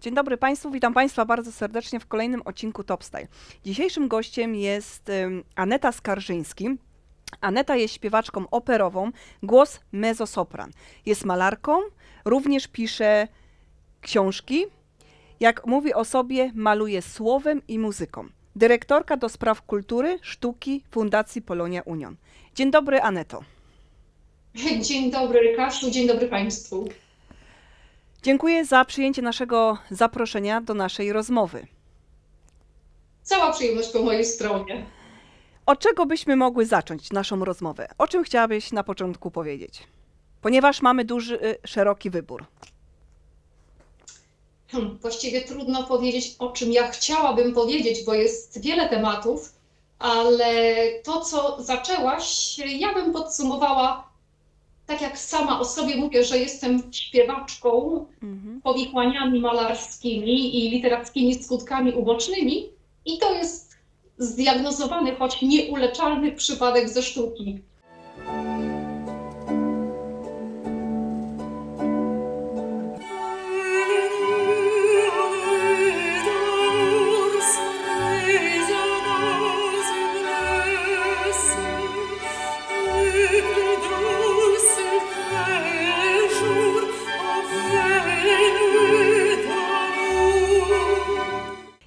Dzień dobry Państwu, witam Państwa bardzo serdecznie w kolejnym odcinku Top Style. Dzisiejszym gościem jest ym, Aneta Skarżyński. Aneta jest śpiewaczką operową, głos mezzosopran. Jest malarką, również pisze książki. Jak mówi o sobie, maluje słowem i muzyką. Dyrektorka do spraw kultury, sztuki Fundacji Polonia Union. Dzień dobry Aneto. Dzień dobry Kasiu, dzień dobry Państwu. Dziękuję za przyjęcie naszego zaproszenia do naszej rozmowy. Cała przyjemność po mojej stronie. Od czego byśmy mogły zacząć naszą rozmowę? O czym chciałabyś na początku powiedzieć? Ponieważ mamy duży, y, szeroki wybór. Hmm, właściwie trudno powiedzieć, o czym ja chciałabym powiedzieć, bo jest wiele tematów, ale to, co zaczęłaś, ja bym podsumowała tak jak sama o sobie mówię, że jestem śpiewaczką Mhm. powikłaniami malarskimi i literackimi skutkami ubocznymi i to jest zdiagnozowany, choć nieuleczalny przypadek ze sztuki.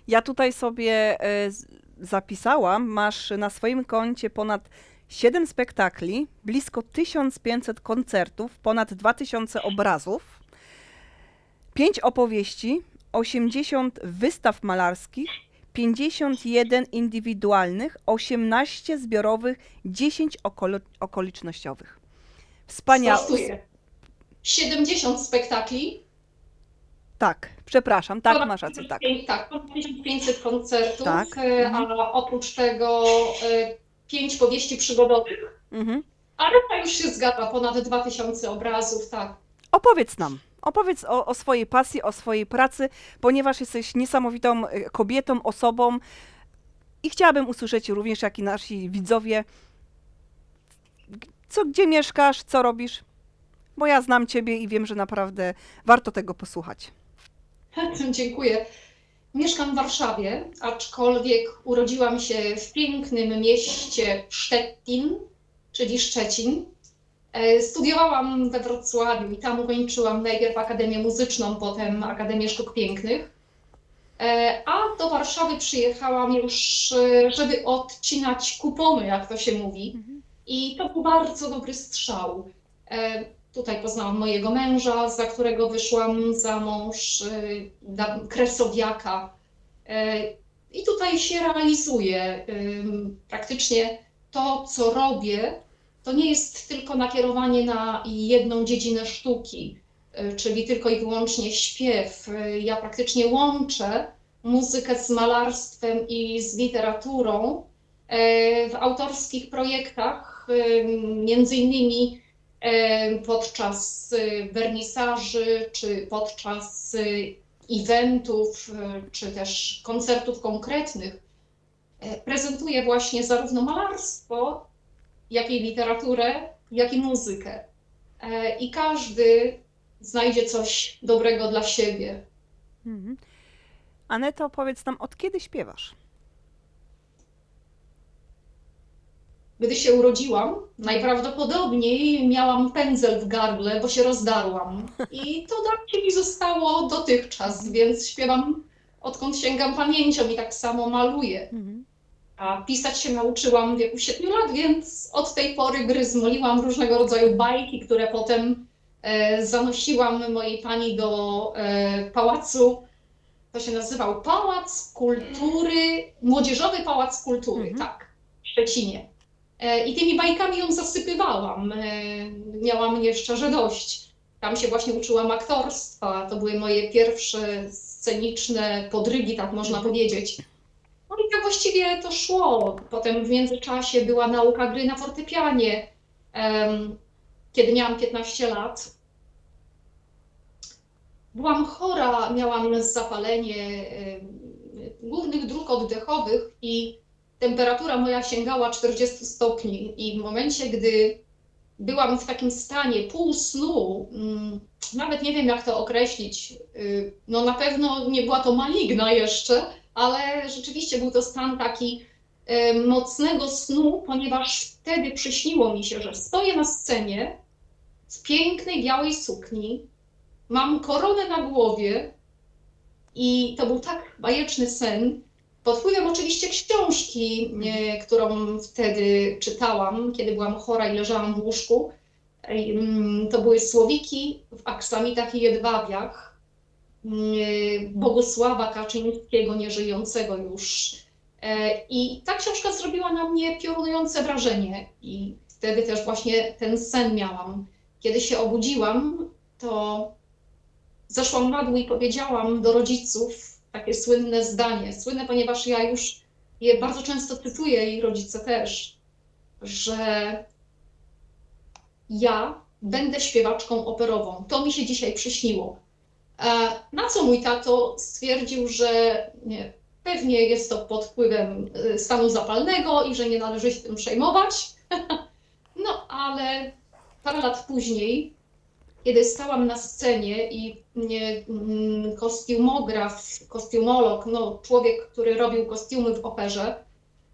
Ja tutaj sobie e, zapisałam, masz na swoim koncie ponad 7 spektakli, blisko 1500 koncertów, ponad 2000 obrazów, 5 opowieści, 80 wystaw malarskich, 51 indywidualnych, 18 zbiorowych, 10 okolo- okolicznościowych. Wspaniałe. Sprostuję. 70 spektakli, Tak, przepraszam, tak, Ponad masz rację, tak. 1500 Tak, ponad 1500 koncertów, Tak. e, Mhm. a oprócz tego e, pięć powieści przygodowych. Mhm. A reszta już się zgadza, ponad 2000 obrazów, tak. Opowiedz nam, opowiedz o, o swojej pasji, o swojej pracy, ponieważ jesteś niesamowitą e, kobietą, osobą i chciałabym usłyszeć również, jak i nasi widzowie, co, gdzie mieszkasz, co robisz, bo ja znam Ciebie i wiem, że naprawdę warto tego posłuchać. Dziękuję. Mieszkam w Warszawie, aczkolwiek urodziłam się w pięknym mieście Szczecin, czyli Szczecin. E, Studiowałam we Wrocławiu i tam ukończyłam najpierw Akademię Muzyczną, potem Akademię Sztuk Pięknych. E, A do Warszawy przyjechałam już, e, żeby odcinać kupony, jak to się mówi. I to był bardzo dobry strzał. Tutaj poznałam mojego męża, za którego wyszłam za mąż, da- kresowiaka. E, I tutaj się realizuję. Ym, Praktycznie to, co robię, to nie jest tylko nakierowanie na jedną dziedzinę sztuki, e, czyli tylko i wyłącznie śpiew. E, Ja praktycznie łączę muzykę z malarstwem i z literaturą e, w autorskich projektach, między innymi podczas e, wernisaży, czy podczas e, eventów, e, czy też koncertów konkretnych. E, Prezentuję właśnie zarówno malarstwo, jak i literaturę, jak i muzykę. E, I każdy znajdzie coś dobrego dla siebie. Mhm. Aneto, powiedz nam, od kiedy śpiewasz? Gdy się urodziłam, najprawdopodobniej miałam pędzel w gardle, bo się rozdarłam. I to tak mi zostało dotychczas, więc śpiewam odkąd sięgam pamięcią i tak samo maluję. A pisać się nauczyłam w wieku 7 lat, więc od tej pory gryzmoliłam różnego rodzaju bajki, które potem e, zanosiłam mojej pani do e, pałacu. To się nazywał Pałac Kultury, Młodzieżowy Pałac Kultury, Mhm. tak, w Szczecinie. E, I tymi bajkami ją zasypywałam. E, Miała mnie szczerze dość. Tam się właśnie uczyłam aktorstwa. To były moje pierwsze sceniczne podrygi, tak można powiedzieć. No i tak właściwie to szło. Potem w międzyczasie była nauka gry na fortepianie. Kiedy miałam 15 lat, byłam chora, miałam zapalenie głównych dróg oddechowych i temperatura moja sięgała 40 stopni. I w momencie, gdy byłam w takim stanie pół snu, mm, nawet nie wiem jak to określić. y, No na pewno nie była to maligna jeszcze, ale rzeczywiście był to stan taki e, mocnego snu, ponieważ wtedy przyśniło mi się, że stoję na scenie w pięknej białej sukni, mam koronę na głowie i to był tak bajeczny sen. Pod wpływem oczywiście książki, e, którą wtedy czytałam, kiedy byłam chora i leżałam w łóżku. Mm, To były słowiki w aksamitach i jedwabiach mm, Bogusława Kaczyńskiego, nieżyjącego już. E, I ta książka zrobiła na mnie piorunujące wrażenie. I wtedy też właśnie ten sen miałam. Kiedy się obudziłam, to zeszłam na dół i powiedziałam do rodziców takie słynne zdanie. Słynne, ponieważ ja już je bardzo często cytuję i rodzice też, że ja będę śpiewaczką operową. To mi się dzisiaj przyśniło. E, Na co mój tato stwierdził, że nie, pewnie jest to pod wpływem y, stanu zapalnego i że nie należy się tym przejmować. No, ale parę lat później, kiedy stałam na scenie i nie, mm, kostiumograf, kostiumolog, no, człowiek, który robił kostiumy w operze,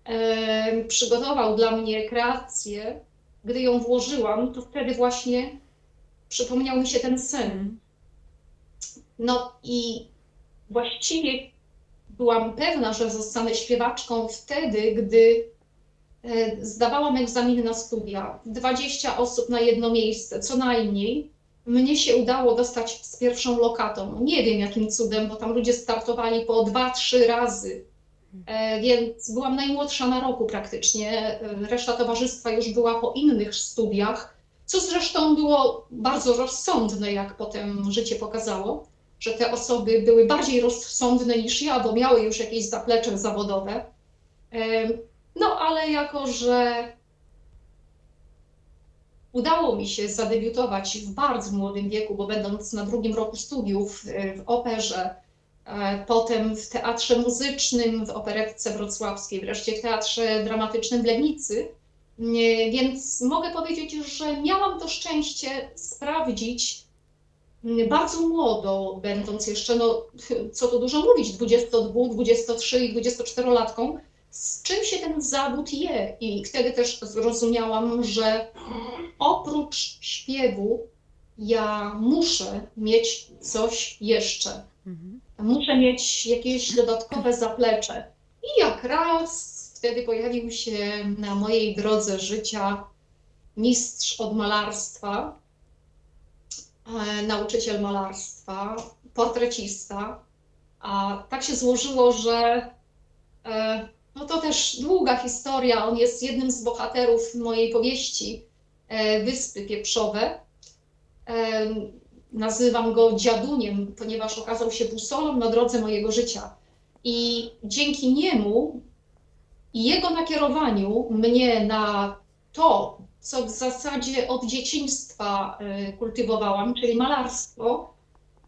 e, przygotował dla mnie kreację, gdy ją włożyłam, to wtedy właśnie przypomniał mi się ten sen. No i właściwie byłam pewna, że zostanę śpiewaczką wtedy, gdy e, zdawałam egzaminy na studia. 20 osób na jedno miejsce, co najmniej. Mnie się udało dostać z pierwszą lokatą. Nie wiem jakim cudem, bo tam ludzie startowali po dwa, trzy razy. E, Więc byłam najmłodsza na roku praktycznie. E, Reszta towarzystwa już była po innych studiach, co zresztą było bardzo rozsądne, jak potem życie pokazało, że te osoby były bardziej rozsądne niż ja, bo miały już jakieś zaplecze zawodowe. E, No ale jako, że udało mi się zadebiutować w bardzo młodym wieku, bo będąc na drugim roku studiów e, w operze, e, potem w teatrze muzycznym, w operetce wrocławskiej, wreszcie w teatrze dramatycznym w Legnicy. Nie, Więc mogę powiedzieć, że miałam to szczęście sprawdzić mm, bardzo młodo, będąc jeszcze, no co tu dużo mówić, 22, 23 i 24-latką, z czym się ten zawód je. I wtedy też zrozumiałam, że oprócz śpiewu ja muszę mieć coś jeszcze. Mhm. Muszę mieć jakieś dodatkowe zaplecze. I jak raz wtedy pojawił się na mojej drodze życia mistrz od malarstwa, e, nauczyciel malarstwa, portrecista. A tak się złożyło, że e, no to też długa historia. On jest jednym z bohaterów mojej powieści e, Wyspy Pieprzowe. E, Nazywam go dziaduniem, ponieważ okazał się busolą na drodze mojego życia. I dzięki niemu i jego nakierowaniu mnie na to, co w zasadzie od dzieciństwa e, kultywowałam, czyli malarstwo,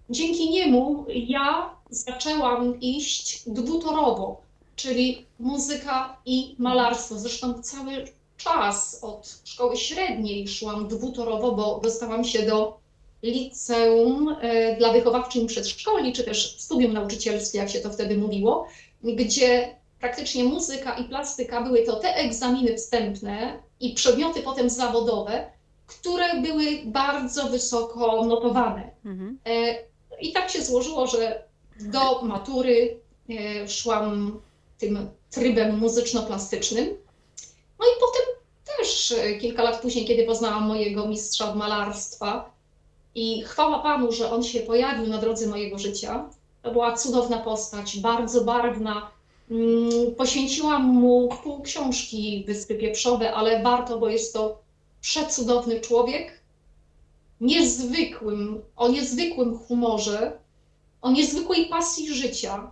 dzięki niemu ja zaczęłam iść dwutorowo, czyli muzyka i malarstwo. Zresztą cały czas od szkoły średniej szłam dwutorowo, bo dostałam się do liceum e, dla wychowawczyń przedszkoli, czy też studium nauczycielskie, jak się to wtedy mówiło, gdzie praktycznie muzyka i plastyka były to te egzaminy wstępne i przedmioty potem zawodowe, które były bardzo wysoko notowane. Mhm. E, I tak się złożyło, że do matury e, szłam tym trybem muzyczno-plastycznym. No i potem też e, kilka lat później, kiedy poznałam mojego mistrza od malarstwa i chwała Panu, że on się pojawił na drodze mojego życia. To była cudowna postać, bardzo barwna. Mm, Poświęciłam mu pół książki Wyspy Pieprzowe, ale warto, bo jest to przecudowny człowiek, niezwykłym, o niezwykłym humorze, o niezwykłej pasji życia,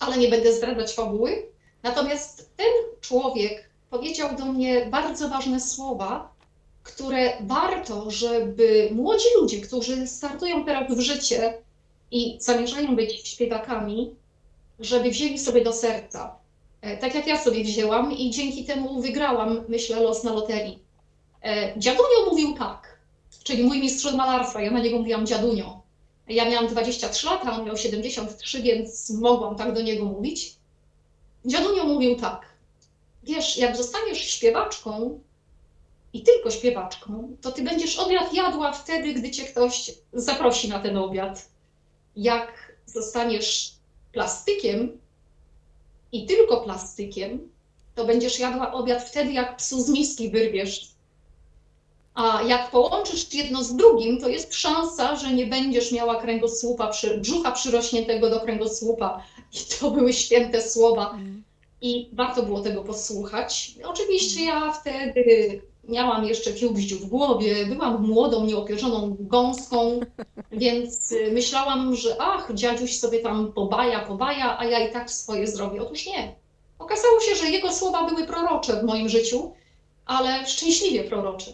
ale nie będę zdradzać fabuły. Natomiast ten człowiek powiedział do mnie bardzo ważne słowa, które warto, żeby młodzi ludzie, którzy startują teraz w życie i zamierzają być śpiewakami, żeby wzięli sobie do serca. E, Tak jak ja sobie wzięłam i dzięki temu wygrałam, myślę, los na loterii. E, Dziadunio mówił tak, czyli mój mistrz malarstwa, ja na niego mówiłam dziadunio. Ja miałam 23 lata, on miał 73, więc mogłam tak do niego mówić. Dziadunio mówił tak, wiesz, jak zostaniesz śpiewaczką i tylko śpiewaczką, to ty będziesz obiad jadła wtedy, gdy cię ktoś zaprosi na ten obiad. Jak zostaniesz plastykiem i tylko plastykiem, to będziesz jadła obiad wtedy, jak psu z miski wyrwiesz. A jak połączysz jedno z drugim, to jest szansa, że nie będziesz miała kręgosłupa, przy, brzucha przyrośniętego do kręgosłupa. I to były święte słowa. Mhm. I warto było tego posłuchać. Oczywiście ja wtedy miałam jeszcze fiubździu w głowie, byłam młodą, nieopierzoną gąską, więc y, myślałam, że ach, dziadziuś sobie tam pobaja, pobaja, a ja i tak swoje zrobię. Otóż nie. Okazało się, że jego słowa były prorocze w moim życiu, ale szczęśliwie prorocze.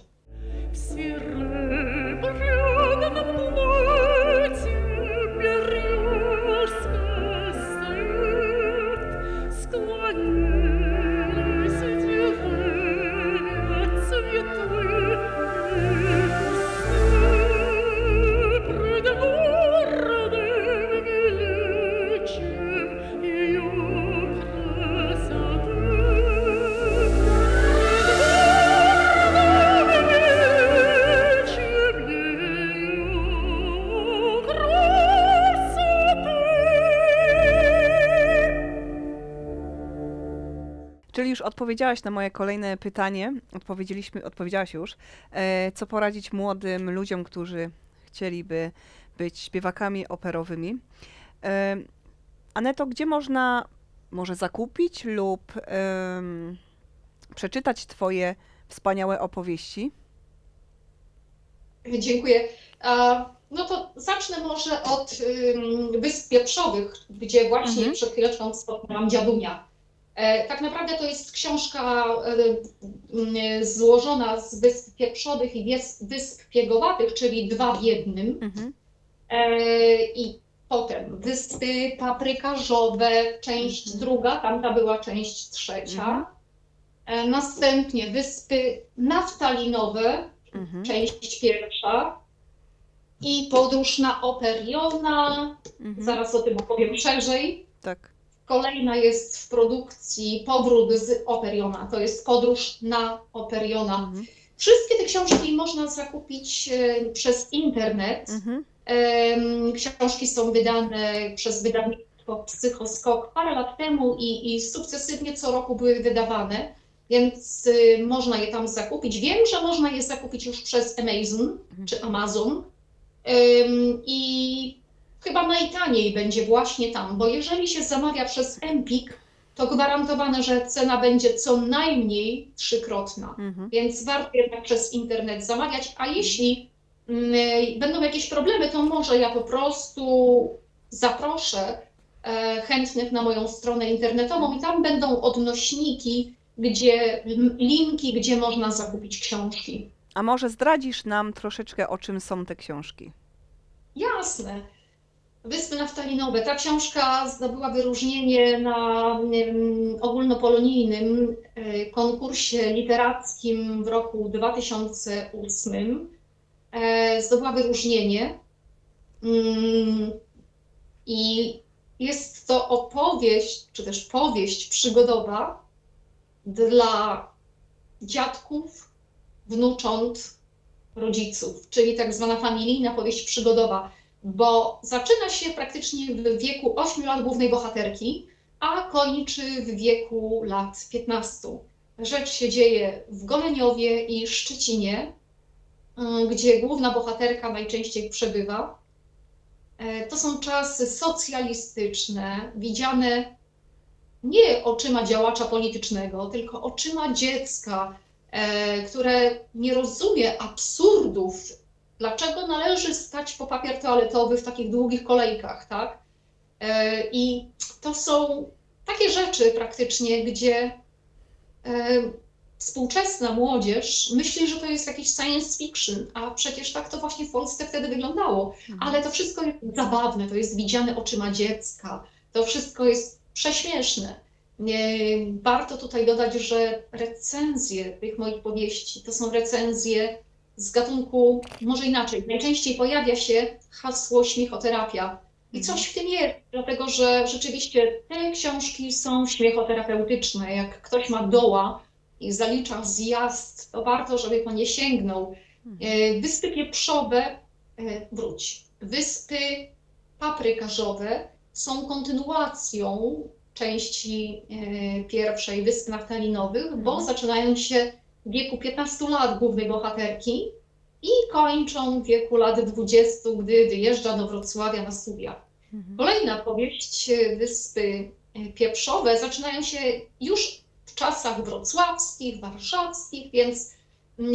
Apps. Odpowiedziałaś na moje kolejne pytanie. Odpowiedzieliśmy, odpowiedziałaś już. E, co poradzić młodym ludziom, którzy chcieliby być śpiewakami operowymi? E, Aneto, gdzie można może zakupić lub em, przeczytać Twoje wspaniałe opowieści? Dziękuję. No to zacznę może od Wysp Pieprzowych, gdzie właśnie Mhm. przed chwileczką wspomniałam Dziadunia. E, tak naprawdę to jest książka e, y, złożona z Wysp Pieprzowych i Wysp, Piegowatych, czyli dwa w jednym. Mhm. E, I potem Wyspy Paprykarzowe, część Mhm. druga, tamta była część trzecia. Mhm. E, Następnie Wyspy Naftalinowe, Mhm. część pierwsza. I podróż na Operiona, Mhm. zaraz o tym opowiem szerzej. Tak. Kolejna jest w produkcji Powrót z Operiona, to jest podróż na Operiona. Mhm. Wszystkie te książki można zakupić e, przez internet. Mhm. Książki są wydane przez wydawnictwo Psychoskok parę lat temu i, i sukcesywnie co roku były wydawane, więc y, można je tam zakupić. Wiem, że można je zakupić już przez Amazon czy Amazon i chyba najtaniej będzie właśnie tam, bo jeżeli się zamawia przez Empik, to gwarantowane, że cena będzie co najmniej trzykrotna. Mhm. Więc warto jednak przez internet zamawiać, a jeśli mm, będą jakieś problemy, to może ja po prostu zaproszę e, chętnych na moją stronę internetową i tam będą odnośniki, gdzie linki, gdzie można zakupić książki. A może zdradzisz nam troszeczkę, o czym są te książki? Jasne. Wyspy Naftalinowe. Ta książka zdobyła wyróżnienie na ogólnopolonijnym e, konkursie literackim w roku 2008. E, Zdobyła wyróżnienie. Mm, I jest to opowieść, czy też powieść przygodowa dla dziadków, wnucząt, rodziców, czyli tak zwana familijna powieść przygodowa, bo zaczyna się praktycznie w wieku 8 lat głównej bohaterki, a kończy w wieku lat 15. Rzecz się dzieje w Goleniowie i Szczecinie, y, gdzie główna bohaterka najczęściej przebywa. E, To są czasy socjalistyczne, widziane nie oczyma działacza politycznego, tylko oczyma dziecka, e, które nie rozumie absurdów, dlaczego należy stać po papier toaletowy w takich długich kolejkach, tak? E, I to są takie rzeczy praktycznie, gdzie e, współczesna młodzież myśli, że to jest jakiś science fiction, a przecież tak to właśnie w Polsce wtedy wyglądało. Ale to wszystko jest zabawne, to jest widziane oczyma dziecka, to wszystko jest prześmieszne. Nie, warto tutaj dodać, że recenzje tych moich powieści to są recenzje z gatunku, może inaczej, najczęściej pojawia się hasło śmiechoterapia. I coś w tym jest, dlatego że rzeczywiście te książki są śmiechoterapeutyczne. Jak ktoś ma doła i zalicza zjazd, to warto, żeby po nie sięgnął. E, Wyspy Pieprzowe, e, wróć, Wyspy Paprykarzowe są kontynuacją części e, pierwszej Wysp Naftalinowych, bo Mhm. zaczynają się w wieku 15 lat głównej bohaterki i kończą w wieku lat 20, gdy wyjeżdża do Wrocławia na studia. Mhm. Kolejna powieść, e, Wyspy e, Pieprzowe, zaczynają się już w czasach wrocławskich, warszawskich, więc mm,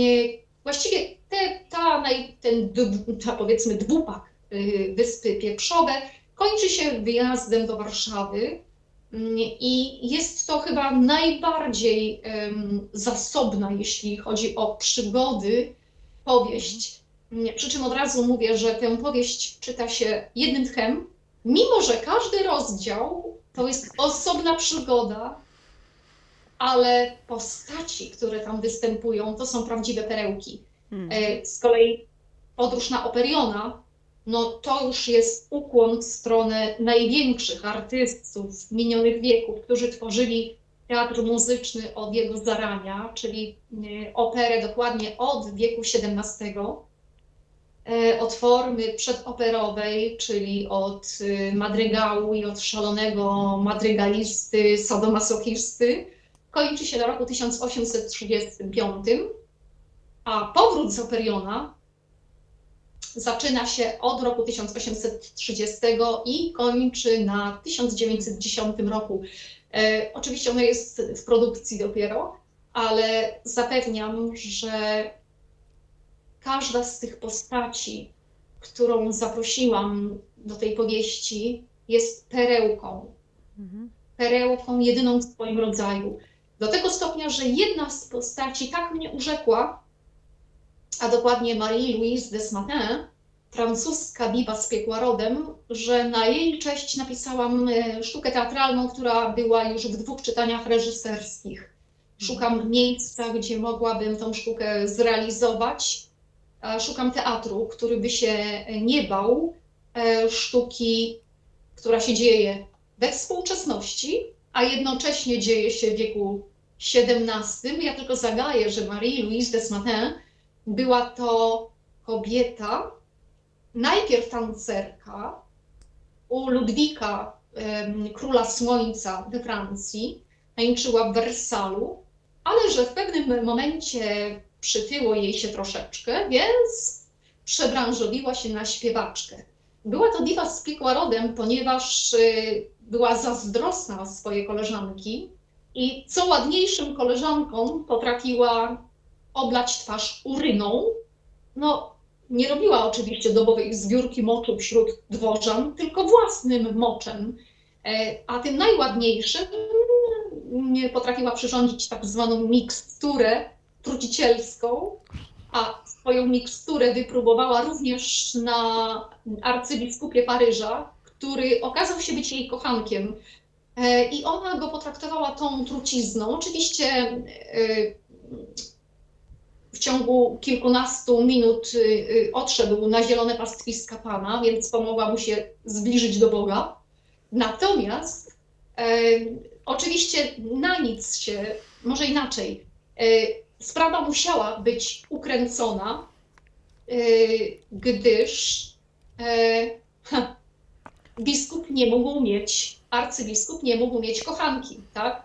właściwie te, ta, ten, ta powiedzmy dwupak Wyspy Pieprzowe kończy się wyjazdem do Warszawy i jest to chyba najbardziej zasobna, jeśli chodzi o przygody, powieść. Mm, Przy czym od razu mówię, że tę powieść czyta się jednym tchem, mimo że każdy rozdział to jest osobna przygoda, ale postaci, które tam występują, to są prawdziwe perełki. Mhm. E, Z kolei podróż na Operiona, no to już jest ukłon w stronę największych artystów minionych wieków, którzy tworzyli teatr muzyczny od jego zarania, czyli e, operę dokładnie od wieku XVII, e, od formy przedoperowej, czyli od e, madrygału i od szalonego madrygalisty, sadomasochisty, kończy się na roku 1835, a powrót z Operiona zaczyna się od roku 1830 i kończy na 1910 roku. E, oczywiście ono jest w produkcji dopiero, ale zapewniam, że każda z tych postaci, którą zaprosiłam do tej powieści, jest perełką Mhm. perełką jedyną w swoim rodzaju. Do tego stopnia, że jedna z postaci tak mnie urzekła, a dokładnie Marie-Louise Desmatin, francuska diwa z piekła rodem, że na jej cześć napisałam e, sztukę teatralną, która była już w dwóch czytaniach reżyserskich. Szukam miejsca, gdzie mogłabym tą sztukę zrealizować. Szukam teatru, który by się nie bał e, sztuki, która się dzieje we współczesności, a jednocześnie dzieje się w wieku XVII. Ja tylko zagaję, że Marie-Louise Desmatin była to kobieta, najpierw tancerka u Ludwika, króla słońca we Francji, tańczyła w Wersalu, ale że w pewnym momencie przytyło jej się troszeczkę, więc przebranżowiła się na śpiewaczkę. Była to diwa z piekła rodem, ponieważ y, była zazdrosna o swoje koleżanki i co ładniejszym koleżankom potrafiła oblać twarz uryną. No, nie robiła oczywiście domowej zbiórki moczu wśród dworzan, tylko własnym moczem. E, A tym najładniejszym mm, potrafiła przyrządzić tak zwaną miksturę trucicielską, a swoją miksturę wypróbowała również na arcybiskupie Paryża, który okazał się być jej kochankiem. E, I ona go potraktowała tą trucizną. Oczywiście e, w ciągu kilkunastu minut y, y, odszedł na zielone pastwiska Pana, więc pomogła mu się zbliżyć do Boga. Natomiast e, oczywiście na nic się, może inaczej, e, sprawa musiała być ukręcona, e, gdyż e, ha, biskup nie mógł mieć, arcybiskup nie mógł mieć kochanki, tak?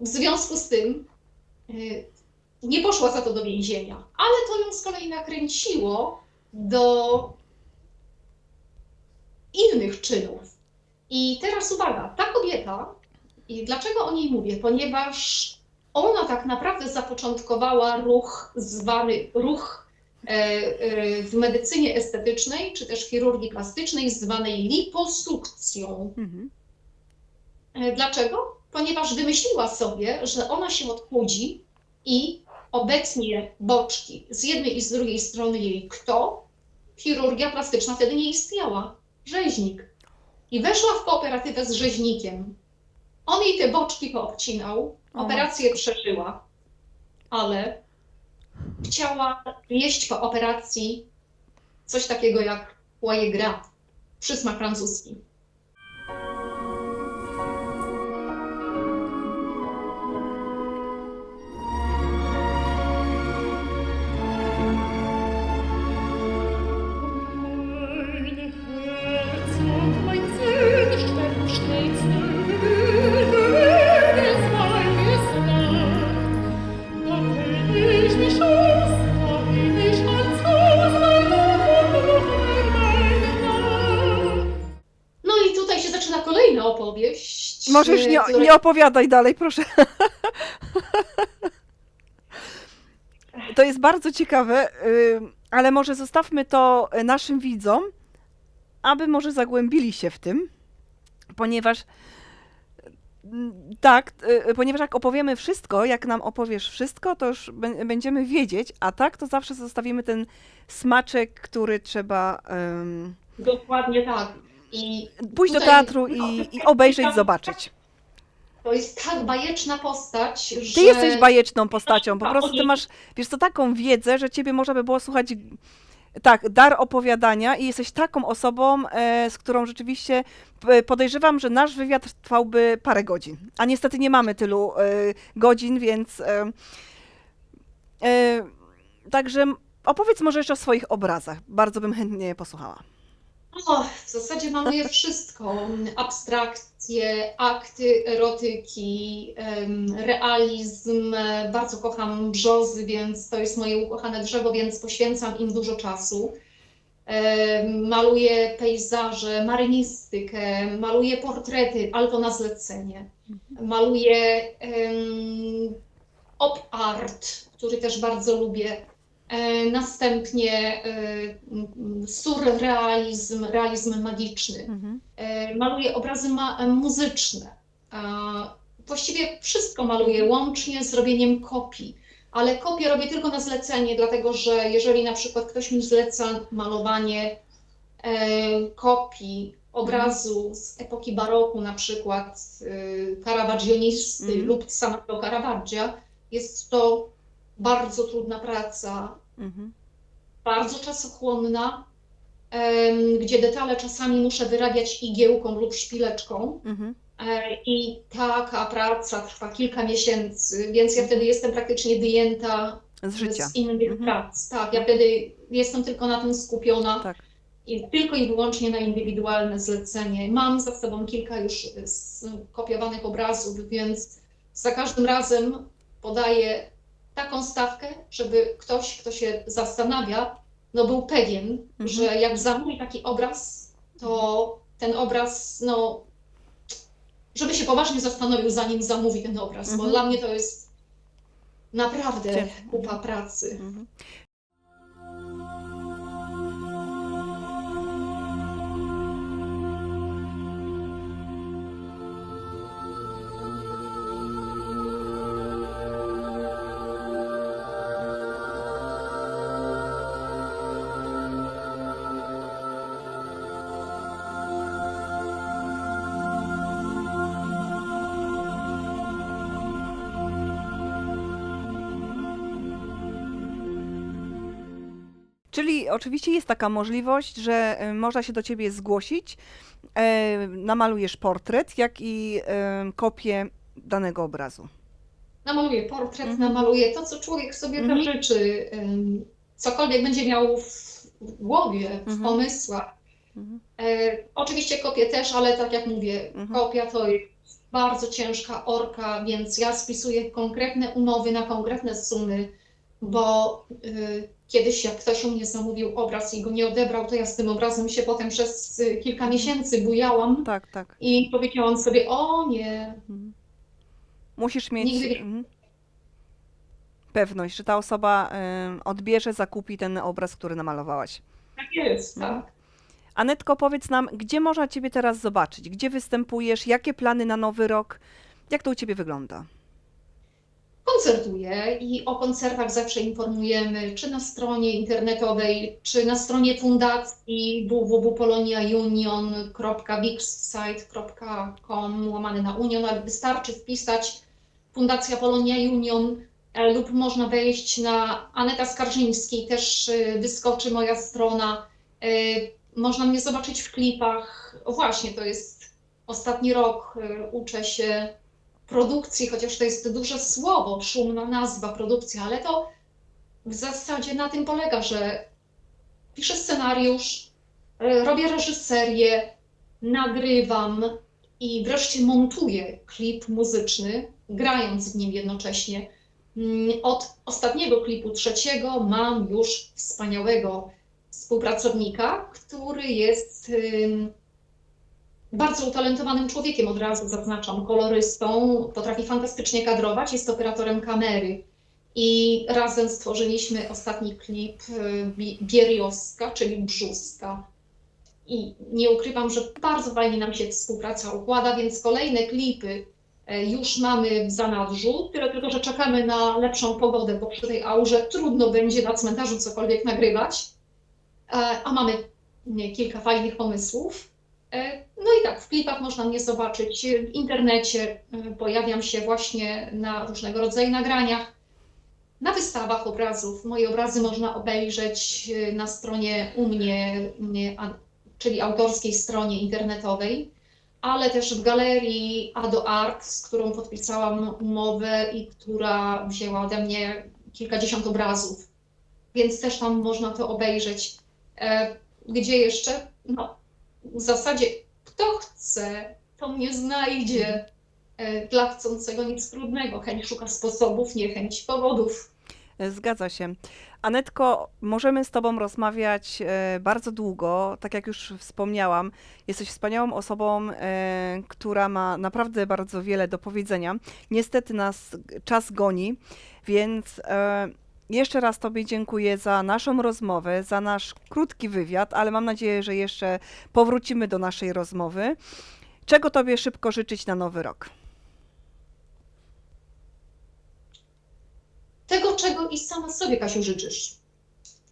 W związku z tym e, nie poszła za to do więzienia, ale to ją z kolei nakręciło do innych czynów. I teraz uwaga, ta kobieta, i dlaczego o niej mówię? Ponieważ ona tak naprawdę zapoczątkowała ruch zwany ruch e, e, w medycynie estetycznej czy też chirurgii plastycznej zwanej liposukcją. Mhm. E, Dlaczego? Ponieważ wymyśliła sobie, że ona się odchudzi i obecnie boczki z jednej i z drugiej strony jej kto? Chirurgia plastyczna wtedy nie istniała. Rzeźnik. I weszła w kooperatywę z rzeźnikiem. On jej te boczki poobcinał, operację przeżyła, ale chciała jeść po operacji coś takiego jak foie gras, przysmak francuski. Możesz nie, nie opowiadaj dalej, proszę. To jest bardzo ciekawe, y, ale może zostawmy to y, naszym widzom, aby może zagłębili się w tym, ponieważ mm, tak, y, ponieważ jak opowiemy wszystko, jak nam opowiesz wszystko, to już bę- będziemy wiedzieć, a tak to zawsze zostawimy ten smaczek, który trzeba ym, Dokładnie tak. I pójść do Tutaj- teatru i, i obejrzeć, zobaczyć. to jest tak bajeczna postać, że... Ty jesteś bajeczną postacią, po Tak, prostu ty masz, wiesz co, taką wiedzę, że ciebie można by było słuchać, tak, dar opowiadania i jesteś taką osobą, e, z którą rzeczywiście p- podejrzewam, że nasz wywiad trwałby parę godzin, a niestety nie mamy tylu e, godzin, więc e, e, także opowiedz może jeszcze o swoich obrazach, bardzo bym chętnie posłuchała. O, w zasadzie mamy wszystko. Abstrakcje, akty erotyki, realizm. Bardzo kocham brzozy, więc to jest moje ukochane drzewo, więc poświęcam im dużo czasu. Maluję pejzaże, marynistykę, maluję portrety, ale to na zlecenie. Maluję em, op art, który też bardzo lubię. E, Następnie e, surrealizm, realizm magiczny. Mhm. E, Maluję obrazy ma- muzyczne. Właściwie wszystko maluję, łącznie z robieniem kopii. Ale kopie robię tylko na zlecenie, dlatego że jeżeli na przykład ktoś mi zleca malowanie kopii obrazu z epoki baroku, na przykład Caravaggianisty Mhm. lub samego Caravaggia, jest to bardzo trudna praca, Mhm. bardzo czasochłonna, gdzie detale czasami muszę wyrabiać igiełką lub szpileczką. Mhm. E, I taka praca trwa kilka miesięcy, więc ja wtedy jestem praktycznie wyjęta Z życia. z innych Mhm. prac. Tak, ja wtedy jestem tylko na tym skupiona Tak. i tylko i wyłącznie na indywidualne zlecenie. Mam za sobą kilka już skopiowanych obrazów, więc za każdym razem podaję taką stawkę, żeby ktoś, kto się zastanawia, no był pewien, Mhm. że jak zamówi taki obraz, to ten obraz, no, żeby się poważnie zastanowił, zanim zamówi ten obraz, Mhm. bo dla mnie to jest naprawdę kupa pracy. Mhm. Oczywiście jest taka możliwość, że e, można się do ciebie zgłosić, e, namalujesz portret, jak i e, kopię danego obrazu. Namaluję portret, Mhm. namaluję to, co człowiek sobie Mhm. zażyczy, ym, cokolwiek będzie miał w, w głowie, w Mhm. pomysłach. Mhm. E, oczywiście kopię też, ale tak jak mówię, Mhm. kopia to jest bardzo ciężka orka, więc ja spisuję konkretne umowy na konkretne sumy, bo y, kiedyś jak ktoś u mnie zamówił obraz i go nie odebrał, to ja z tym obrazem się potem przez y, kilka miesięcy bujałam Tak, tak. i powiedziałam sobie, o nie, Mhm. Musisz mieć Nigdy nie- mhm, pewność, że ta osoba odbierze, zakupi ten obraz, który namalowałaś. tak jest, Mhm. tak. Anetko, powiedz nam, gdzie można ciebie teraz zobaczyć? Gdzie występujesz? Jakie plany na nowy rok? Jak to u ciebie wygląda? Koncertuję i o koncertach zawsze informujemy, czy na stronie internetowej, czy na stronie fundacji www.poloniaunion.wixsite.com łamane na Union, ale wystarczy wpisać Fundacja Polonia Union e, lub można wejść na Aneta Skarżyński, też e, wyskoczy moja strona. E, Można mnie zobaczyć w klipach. Właśnie, to jest ostatni rok, uczę się produkcji, chociaż to jest duże słowo, szumna nazwa produkcja, ale to w zasadzie na tym polega, że piszę scenariusz, e, robię reżyserię, nagrywam i wreszcie montuję klip muzyczny, grając w nim jednocześnie. Mm, Od ostatniego klipu, trzeciego, mam już wspaniałego współpracownika, który jest bardzo utalentowanym człowiekiem, od razu zaznaczam, kolorystą, potrafi fantastycznie kadrować, jest operatorem kamery. I razem stworzyliśmy ostatni klip y, Bi- Bierioska, czyli Brzuska. I nie ukrywam, że bardzo fajnie nam się współpraca układa, więc kolejne klipy e, już mamy w zanadrzu, tyle tylko, że czekamy na lepszą pogodę, bo przy tej aurze trudno będzie na cmentarzu cokolwiek nagrywać. E, A mamy kilka fajnych pomysłów. E, No i tak, w klipach można mnie zobaczyć w internecie. e, Pojawiam się właśnie na różnego rodzaju nagraniach, na wystawach obrazów. Moje obrazy można obejrzeć e, na stronie u mnie, czyli autorskiej stronie internetowej, ale też w galerii Ado Art, z którą podpisałam umowę i która wzięła ode mnie kilkadziesiąt obrazów. Więc też tam można to obejrzeć. E, Gdzie jeszcze? No, w zasadzie kto chce, to mnie znajdzie. E, Dla chcącego nic trudnego. Chęć szuka sposobów, niechęć powodów. E, Zgadza się. Anetko, możemy z Tobą rozmawiać e, bardzo długo. Tak jak już wspomniałam, jesteś wspaniałą osobą, która ma naprawdę bardzo wiele do powiedzenia. Niestety nas czas goni, więc jeszcze raz Tobie dziękuję za naszą rozmowę, za nasz krótki wywiad, ale mam nadzieję, że jeszcze powrócimy do naszej rozmowy. Czego Tobie szybko życzyć na nowy rok? Tego, czego i sama sobie, Kasiu, życzysz.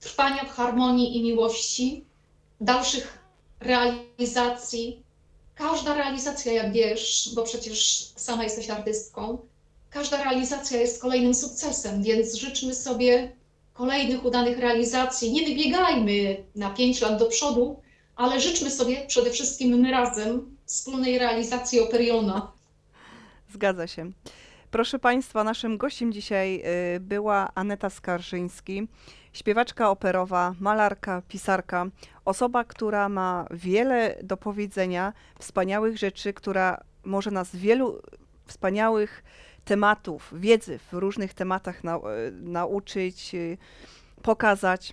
Trwania w harmonii i miłości, dalszych realizacji. Każda realizacja, jak wiesz, bo przecież sama jesteś artystką, każda realizacja jest kolejnym sukcesem, więc życzmy sobie kolejnych udanych realizacji. Nie wybiegajmy na pięć lat do przodu, ale życzmy sobie przede wszystkim my razem wspólnej realizacji Operiona. Zgadza się. Proszę Państwa, naszym gościem dzisiaj y, była Aneta Skarżyński, śpiewaczka operowa, malarka, pisarka, osoba, która ma wiele do powiedzenia, wspaniałych rzeczy, która może nas wielu wspaniałych tematów, wiedzy w różnych tematach nau- y, nauczyć, y, pokazać.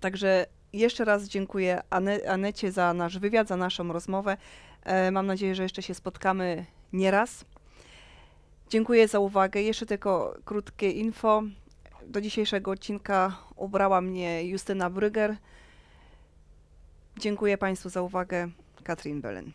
Także jeszcze raz dziękuję Ane- Anecie za nasz wywiad, za naszą rozmowę. E, Mam nadzieję, że jeszcze się spotkamy nieraz. Dziękuję za uwagę. Jeszcze tylko krótkie info. Do dzisiejszego odcinka ubrała mnie Justyna Brügger. Dziękuję Państwu za uwagę. Katrin Belen.